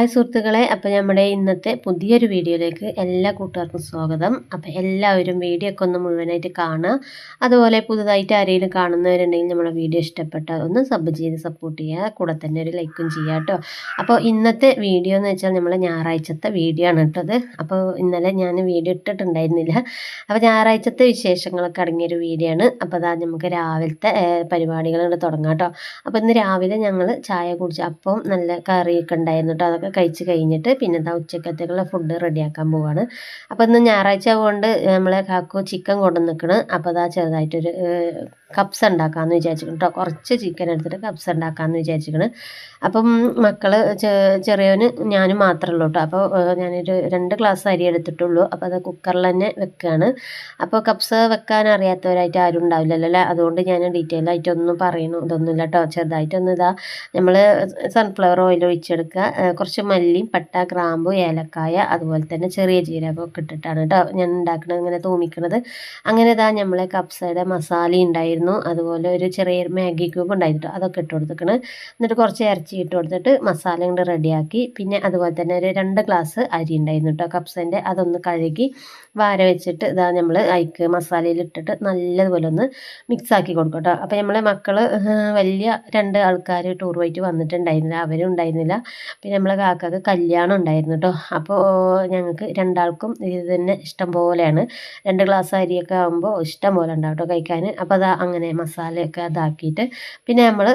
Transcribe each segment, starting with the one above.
Hi സുഹൃത്തുക്കളെ അപ്പോൾ നമ്മുടെ ഇന്നത്തെ പുതിയൊരു വീഡിയോയിലേക്ക് എല്ലാ കൂട്ടുകാർക്കും സ്വാഗതം. അപ്പോൾ എല്ലാവരും വീഡിയോ ഒക്കെ ഒന്ന് മുഴുവനായിട്ട് കാണുക. അതുപോലെ പുതുതായിട്ട് ആരെങ്കിലും കാണുന്നവരുണ്ടെങ്കിൽ നമ്മുടെ വീഡിയോ ഇഷ്ടപ്പെട്ടാൽ ഒന്ന് സബ് ചെയ്ത് സപ്പോർട്ട് ചെയ്യുക. കൂടെ തന്നെ ഒരു ലൈക്കും ചെയ്യുക കേട്ടോ. അപ്പോൾ ഇന്നത്തെ വീഡിയോ എന്ന് വെച്ചാൽ നമ്മൾ ഞായറാഴ്ചത്തെ വീഡിയോ ആണ് കേട്ടത് അപ്പോൾ ഇന്നലെ ഞാൻ വീഡിയോ ഇട്ടിട്ടുണ്ടായിരുന്നില്ല. അപ്പോൾ ഞായറാഴ്ചത്തെ വിശേഷങ്ങളൊക്കെ അടങ്ങിയൊരു വീഡിയോ ആണ്. അപ്പോൾ അതാ നമുക്ക് രാവിലത്തെ പരിപാടികൾ തുടങ്ങാം കേട്ടോ. അപ്പോൾ ഇന്ന് രാവിലെ ഞങ്ങൾ ചായ കുടിച്ച് അപ്പം നല്ല കറിയൊക്കെ ഉണ്ടായിരുന്നു കേട്ടോ. അതൊക്കെ കഴിച്ച് കഴിഞ്ഞിട്ട് പിന്നെ എന്താ ഉച്ചക്കത്തേക്കുള്ള ഫുഡ് റെഡിയാക്കാൻ പോവാണ്. അപ്പോൾ ഇന്ന് ഞായറാഴ്ച കൊണ്ട് നമ്മളെ കാക്കു ചിക്കൻ കൊണ്ടു നിൽക്കണ് അപ്പോൾ അതാ ചെറുതായിട്ടൊരു കപ്സ് ഉണ്ടാക്കാമെന്ന് വിചാരിച്ചിട്ടുണ്ട് കേട്ടോ കുറച്ച് ചിക്കൻ എടുത്തിട്ട് കപ്സ് ഉണ്ടാക്കാമെന്ന് വിചാരിച്ചിരിക്കണ് അപ്പം മക്കൾ ചെറിയവന് ഞാനും മാത്രമേ ഉള്ളൂ കേട്ടോ അപ്പോൾ ഞാനൊരു രണ്ട് ഗ്ലാസ് അരി എടുത്തിട്ടുള്ളൂ. അപ്പോൾ അത് കുക്കറിൽ തന്നെ വെക്കുകയാണ് അപ്പോൾ കപ്സ് വെക്കാൻ അറിയാത്തവരായിട്ട് ആരും ഉണ്ടാവില്ലല്ലോ അല്ലേ? അതുകൊണ്ട് ഞാൻ ഡീറ്റെയിൽ ആയിട്ടൊന്നും പറയണു ഇതൊന്നുമില്ല കേട്ടോ ചെറുതായിട്ടൊന്നും ഇതാ നമ്മൾ സൺഫ്ലവർ ഓയിൽ ഒഴിച്ചെടുക്കുക. കുറച്ച് മല്ലിയും പട്ട ഗ്രാമ്പു ഏലക്കായ അതുപോലെ തന്നെ ചെറിയ ജീരകമൊക്കെ ഇട്ടിട്ടാണ് കേട്ടോ ഞാൻ ഉണ്ടാക്കുന്നത് ഇങ്ങനെ തൂമിക്കുന്നത് അങ്ങനെ ഇതാ നമ്മളെ കപ്സയുടെ മസാല ഉണ്ടായിരുന്നു അതുപോലെ ഒരു ചെറിയ മാഗി ക്യൂബ് ഉണ്ടായിരുന്നു അതൊക്കെ ഇട്ട് കൊടുത്തിക്കണ്. എന്നിട്ട് കുറച്ച് ഇറച്ചി ഇട്ട് കൊടുത്തിട്ട് മസാല കൊണ്ട് റെഡിയാക്കി. പിന്നെ അതുപോലെ തന്നെ ഒരു രണ്ട് ഗ്ലാസ് അരി ഉണ്ടായിരുന്നു കേട്ടോ കപ്സേന്റെ അതൊന്ന് കഴുകി വാര വെച്ചിട്ട് ഇതാ നമ്മൾ അയക്ക് മസാലയിൽ ഇട്ടിട്ട് നല്ലതുപോലെ ഒന്ന് മിക്സ് ആക്കി കൊടുക്കും കേട്ടോ അപ്പോൾ നമ്മളെ മക്കൾ വലിയ രണ്ട് ആൾക്കാർ ടൂർ പോയിട്ട് വന്നിട്ടുണ്ടായിരുന്നില്ല അവരും ഉണ്ടായിരുന്നില്ല പിന്നെ നമ്മളെ കാക്കക്ക് കല്യാണം ഉണ്ടായിരുന്നു കേട്ടോ അപ്പോൾ ഞങ്ങൾക്ക് രണ്ടാൾക്കും ഇത് തന്നെ ഇഷ്ടം പോലെയാണ്. രണ്ട് ഗ്ലാസ് അരിയൊക്കെ ആകുമ്പോൾ ഇഷ്ടം പോലെ ഉണ്ടാവും കേട്ടോ കഴിക്കാൻ അപ്പോൾ അത് അങ്ങനെ മസാലയൊക്കെ അതാക്കിയിട്ട് പിന്നെ നമ്മൾ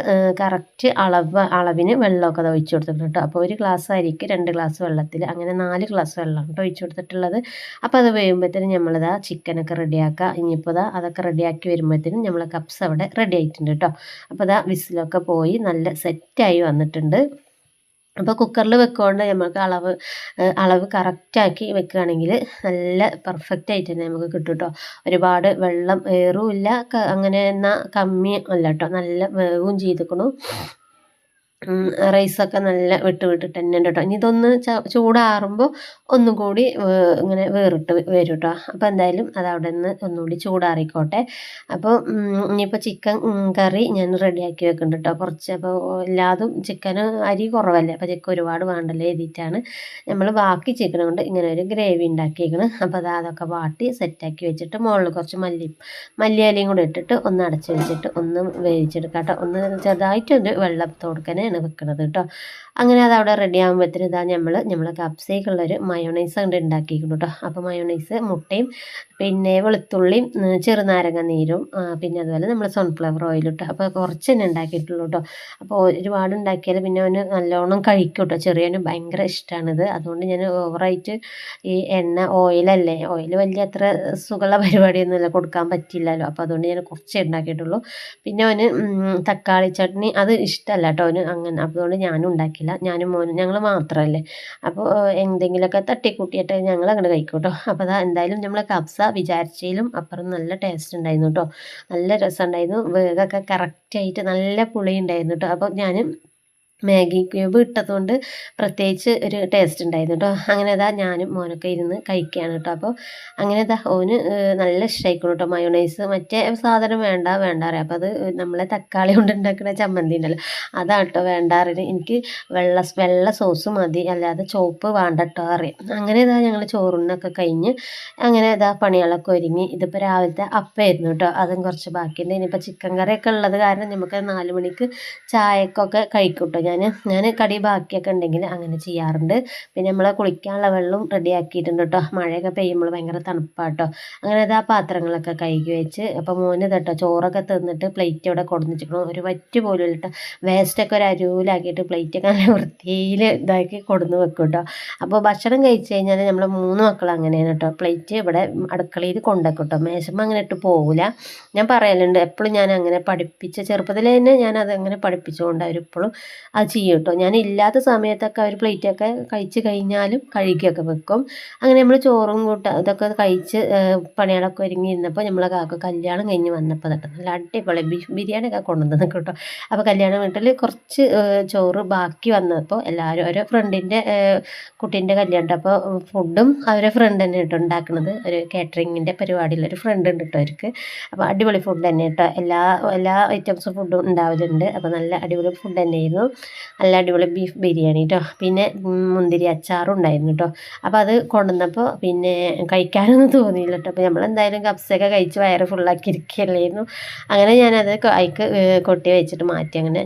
കറക്റ്റ് അളവ് അളവിന് വെള്ളമൊക്കെ അത് ഒഴിച്ചു കൊടുത്തിട്ടുണ്ട് കേട്ടോ അപ്പോൾ ഒരു ഗ്ലാസ് അരിക്ക് രണ്ട് ഗ്ലാസ് വെള്ളത്തിൽ അങ്ങനെ നാല് ഗ്ലാസ് വെള്ളം കേട്ടോ ഒഴിച്ചു കൊടുത്തിട്ടുള്ളത്. അപ്പോൾ അത് വേകുമ്പോഴത്തേനും നമ്മളിതാ ചിക്കനൊക്കെ റെഡിയാക്കുക ഇനിയിപ്പോൾ ഇതാ അതൊക്കെ റെഡിയാക്കി വരുമ്പോഴത്തേനും നമ്മൾ കപ്സ് അവിടെ റെഡി ആയിട്ടുണ്ട് കേട്ടോ അപ്പോൾ ഇതാ വിസിലൊക്കെ പോയി നല്ല സെറ്റായി വന്നിട്ടുണ്ട്. അപ്പോൾ കുക്കറിൽ വെക്കുകൊണ്ട് നമുക്ക് അളവ് അളവ് കറക്റ്റാക്കി വെക്കുകയാണെങ്കിൽ നല്ല പെർഫെക്റ്റ് ആയിട്ട് തന്നെ നമുക്ക് കിട്ടും കേട്ടോ ഒരുപാട് വെള്ളം ഏറുമില്ല അങ്ങനെ എന്നാൽ കമ്മി അല്ല കേട്ടോ നല്ല വേവും ചെയ്തിക്കണു. റൈസൊക്കെ നല്ല വിട്ട് വിട്ടിട്ട് തന്നെ ഉണ്ട് കേട്ടോ. ഇനി ഇതൊന്ന് ചൂടാറുമ്പോൾ ഒന്നും കൂടി ഇങ്ങനെ വേറിട്ട് വരും കേട്ടോ. അപ്പോൾ എന്തായാലും അത് അവിടെ നിന്ന് ഒന്നുകൂടി ചൂടാറിക്കോട്ടെ. അപ്പോൾ ഇനിയിപ്പോൾ ചിക്കൻ കറി ഞാൻ റെഡിയാക്കി വെക്കുന്നുണ്ട് കേട്ടോ. കുറച്ച് അപ്പോൾ എല്ലാതും ചിക്കൻ അരി കുറവല്ലേ? അപ്പോൾ ചിക്കൻ ഒരുപാട് വേണ്ടല്ലോ എഴുതിയിട്ടാണ്. നമ്മൾ ബാക്കി ചിക്കൻ കൊണ്ട് ഇങ്ങനെ ഒരു ഗ്രേവി ഉണ്ടാക്കിയേക്കണം. അപ്പോൾ അത് അതൊക്കെ വാട്ടി സെറ്റാക്കി വെച്ചിട്ട് മുകളിൽ കുറച്ച് മല്ലി മല്ലിയാലയും കൂടെ ഇട്ടിട്ട് ഒന്ന് അടച്ച് വെച്ചിട്ട് ഒന്ന് വേവിച്ചെടുക്കാം കേട്ടോ. ഒന്ന് ചെറുതായിട്ടൊരു വെള്ളം വെക്കുന്നത് കേട്ടോ അങ്ങനെ അത് അവിടെ റെഡി ആകുമ്പോഴത്തേനും ഇതാ നമ്മൾ നമ്മൾ കപ്സേക്കുള്ളൊരു മയോണൈസ് അങ്ങോട്ട് ഉണ്ടാക്കിയിരിക്കുന്നു കേട്ടോ അപ്പോൾ മയോണൈസ് മുട്ടയും പിന്നെ വെളുത്തുള്ളിയും ചെറുനാരങ്ങ നീരും പിന്നെ അതുപോലെ നമ്മൾ സൺഫ്ലവർ ഓയിൽ ഇട്ടു അപ്പോൾ കുറച്ച് തന്നെ ഉണ്ടാക്കിയിട്ടുള്ളൂ കേട്ടോ അപ്പോൾ ഒരുപാട് ഉണ്ടാക്കിയാൽ പിന്നെ അവന് നല്ലോണം കഴിക്കും കേട്ടോ ചെറിയവന് ഭയങ്കര ഇഷ്ടമാണിത് അതുകൊണ്ട് ഞാൻ ഓവറായിട്ട് ഈ എണ്ണ ഓയിലല്ലേ ഓയിൽ വലിയ അത്ര സുഖമുള്ള പരിപാടിയൊന്നുമില്ല കൊടുക്കാൻ പറ്റില്ലല്ലോ അപ്പോൾ അതുകൊണ്ട് ഞാൻ കുറച്ചേ ഉണ്ടാക്കിയിട്ടുള്ളൂ പിന്നെ അവന് തക്കാളി ചട്നി അത് ഇഷ്ടമല്ല കേട്ടോ അവന് അങ്ങനെ. അതുകൊണ്ട് ഞാനും ഉണ്ടാക്കില്ല ഞാനും മോനും ഞങ്ങൾ മാത്രമല്ലേ അപ്പോൾ എന്തെങ്കിലുമൊക്കെ തട്ടിക്കൂട്ടിയിട്ട് ഞങ്ങൾ അങ്ങനെ കഴിക്കും കേട്ടോ അപ്പോൾ അതാ എന്തായാലും നമ്മൾ കബ്സ വിചാരിച്ചതിലും അപ്പുറം നല്ല ടേസ്റ്റ് ഉണ്ടായിരുന്നു കേട്ടോ നല്ല രസമുണ്ടായിരുന്നു വേഗമൊക്കെ കറക്റ്റായിട്ട് നല്ല പുളി ഉണ്ടായിരുന്നു കേട്ടോ അപ്പോൾ ഞാൻ മാഗി ക്യൂബ് ഇട്ടതുകൊണ്ട് പ്രത്യേകിച്ച് ഒരു ടേസ്റ്റ് ഉണ്ടായിരുന്നു കേട്ടോ അങ്ങനെ ഇതാ ഞാനും മോനൊക്കെ ഇരുന്ന് കഴിക്കുകയാണ് കേട്ടോ അപ്പോൾ അങ്ങനെ ഇതാ ഓന് നല്ല ഇഷ്ടമായിക്കണം കേട്ടോ മയോണൈസ് മറ്റേ സാധനം വേണ്ട വേണ്ട അറിയാം അപ്പോൾ അത് നമ്മളെ തക്കാളി കൊണ്ട് ഉണ്ടാക്കുന്ന ചമ്മന്തി ഉണ്ടല്ലോ അതാണ് കേട്ടോ വേണ്ട അറിയാം എനിക്ക് വെള്ള വെള്ള സോസ് മതി അല്ലാതെ ചോപ്പ് വേണ്ട കേട്ടോ അറിയാം അങ്ങനെ ഇതാ ഞങ്ങൾ ചോറുണ്ണൊക്കെ കഴിഞ്ഞ് അങ്ങനെ ഇതാ പണികളൊക്കെ ഒരുങ്ങി. ഇതിപ്പോൾ രാവിലത്തെ അപ്പമായിരുന്നു കേട്ടോ അതും കുറച്ച് ബാക്കിയുണ്ട്. ഇനിയിപ്പോൾ ചിക്കൻ കറിയൊക്കെ ഉള്ളത് കാരണം നമുക്ക് നാല് മണിക്ക് ചായക്കൊക്കെ കഴിക്കും കേട്ടോ ഞാൻ ഞാൻ കടി ബാക്കിയൊക്കെ ഉണ്ടെങ്കിൽ അങ്ങനെ ചെയ്യാറുണ്ട്. പിന്നെ നമ്മളെ കുളിക്കാനുള്ള വെള്ളം റെഡിയാക്കിയിട്ടുണ്ട് കേട്ടോ മഴയൊക്കെ പെയ്യുമ്പോൾ ഭയങ്കര തണുപ്പാട്ടോ. അങ്ങനെ ആ പാത്രങ്ങളൊക്കെ കഴുകി വെച്ച് അപ്പോൾ മോന് തട്ടോ ചോറൊക്കെ തിന്നിട്ട് പ്ലേറ്റ് അവിടെ കൊടുന്നിച്ചിരിക്കണം ഒരു വറ്റ് പോലും ഇട്ടോ വേസ്റ്റൊക്കെ ഒരു അരുവിലാക്കിയിട്ട് പ്ലേറ്റൊക്കെ നല്ല വൃത്തിയിൽ ഇതാക്കി കൊടുന്ന് വെക്കും കേട്ടോ അപ്പോൾ ഭക്ഷണം കഴിച്ച് കഴിഞ്ഞാൽ നമ്മൾ മൂന്ന് മക്കൾ അങ്ങനെയാണ് കേട്ടോ പ്ലേറ്റ് ഇവിടെ അടുക്കളയിൽ കൊണ്ടുവെക്കും കേട്ടോ മേശമ്മ അങ്ങനെ ഇട്ട് പോകില്ല ഞാൻ പറയലുണ്ട് എപ്പോഴും ഞാൻ അങ്ങനെ പഠിപ്പിച്ച ചെറുപ്പത്തിൽ തന്നെ ഞാൻ അതങ്ങനെ പഠിപ്പിച്ചുകൊണ്ട് അവരിപ്പോഴും അത് ചെയ്യും കേട്ടോ ഞാൻ ഇല്ലാത്ത സമയത്തൊക്കെ അവർ പ്ലേറ്റൊക്കെ കഴിച്ച് കഴിഞ്ഞാലും കഴുകിയൊക്കെ വെക്കും. അങ്ങനെ നമ്മൾ ചോറും കൂട്ട ഇതൊക്കെ കഴിച്ച് പണികളൊക്കെ ഒരുങ്ങി ഇരുന്നപ്പോൾ നമ്മളെ കാക്ക കല്യാണം കഴിഞ്ഞ് വന്നപ്പോൾ കേട്ടോ നല്ല അടിപൊളി ബീഫ് ബിരിയാണി ഒക്കെ കൊണ്ടുവന്നു കേട്ടോ. അപ്പോൾ കല്യാണം വീട്ടിൽ കുറച്ച് ചോറ് ബാക്കി വന്നപ്പോൾ എല്ലാവരും ഓരോ ഫ്രണ്ടിന്റെ കുട്ടീന്റെ കല്യാണം അപ്പോൾ ഫുഡും അവരെ ഫ്രണ്ട് തന്നെ കേട്ടോ ഉണ്ടാക്കുന്നത് ഒരു കാറ്ററിങ്ങിന്റെ പരിപാടിയിൽ ഒരു ഫ്രണ്ട് ഉണ്ട് കേട്ടോ അവർക്ക്. അപ്പോൾ അടിപൊളി ഫുഡ് തന്നെ കേട്ടോ. എല്ലാ എല്ലാ ഐറ്റംസും ഫുഡും ഉണ്ടാവലുണ്ട്. അപ്പോൾ നല്ല അടിപൊളി ഫുഡ് തന്നെയായിരുന്നു. നല്ല അടിപൊളി ബീഫ് ബിരിയാണി കേട്ടോ പിന്നെ മുന്തിരി അച്ചാറും ഉണ്ടായിരുന്നു കേട്ടോ അപ്പോൾ അത് കൊണ്ടുവന്നപ്പോൾ പിന്നെ കഴിക്കാനൊന്നും തോന്നിയില്ല കേട്ടോ അപ്പോൾ നമ്മളെന്തായാലും കപ്സൊക്കെ കഴിച്ച് വയറ് ഫുള്ളാക്കി ഇരിക്കുകയല്ലായിരുന്നു അങ്ങനെ ഞാനത് അതിക്ക് കൊട്ടി വെച്ചിട്ട് മാറ്റി. അങ്ങനെ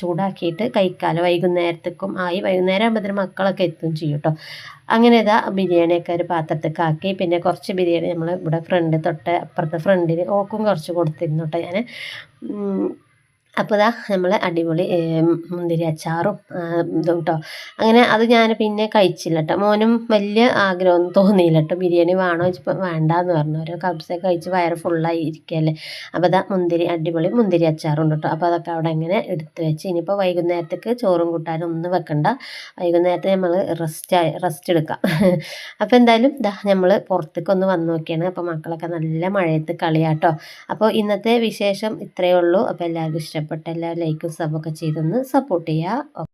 ചൂടാക്കിയിട്ട് കഴിക്കാമല്ലോ വൈകുന്നേരത്തേക്കും ആയി വൈകുന്നേരം ആകുമ്പോഴത്തേനും മക്കളൊക്കെ എത്തും ചെയ്യും കേട്ടോ അങ്ങനെ ഇതാ ബിരിയാണിയൊക്കെ ഒരു പാത്രത്തേക്ക് ആക്കി പിന്നെ കുറച്ച് ബിരിയാണി നമ്മൾ ഇവിടെ ഫ്രണ്ട് തൊട്ട് അപ്പുറത്തെ ഫ്രണ്ടിന് ഓക്കും കുറച്ച് കൊടുത്തിരുന്നു കേട്ടോ ഞാൻ അപ്പോൾ ഇതാ നമ്മൾ അടിപൊളി മുന്തിരി അച്ചാറും ഇതും കേട്ടോ അങ്ങനെ അത് ഞാൻ പിന്നെ കഴിച്ചില്ല കേട്ടോ മോനും വലിയ ആഗ്രഹമൊന്നും തോന്നിയില്ല കേട്ടോ ബിരിയാണി വേണോ വെച്ചപ്പോൾ വേണ്ടാന്ന് പറഞ്ഞു. ഓരോ കബ്സൊക്കെ കഴിച്ച് വയറ് ഫുള്ളായി ഇരിക്കുകയല്ലേ അപ്പോൾ ഇതാ മുന്തിരി അടിപൊളി മുന്തിരി അച്ചാറുണ്ട് കേട്ടോ അപ്പോൾ അതൊക്കെ അവിടെ ഇങ്ങനെ എടുത്ത് വെച്ച് ഇനിയിപ്പോൾ വൈകുന്നേരത്തേക്ക് ചോറും കൂട്ടാനും ഒന്നും വെക്കണ്ട. വൈകുന്നേരത്തെ നമ്മൾ റെസ്റ്റ് റെസ്റ്റ് എടുക്കാം. അപ്പോൾ എന്തായാലും ഇതാ നമ്മൾ പുറത്തേക്കൊന്ന് വന്ന് നോക്കിയാണ്. അപ്പോൾ മക്കളൊക്കെ നല്ല മഴയത്ത് കളിയാട്ടോ. അപ്പോൾ ഇന്നത്തെ വിശേഷം ഇത്രയേ ഉള്ളൂ. അപ്പോൾ എല്ലാവർക്കും ഇഷ്ടപ്പെട്ട എല്ലാ ലൈക്കും സബൊക്കെ ചെയ്തൊന്ന് സപ്പോർട്ട് ചെയ്യുക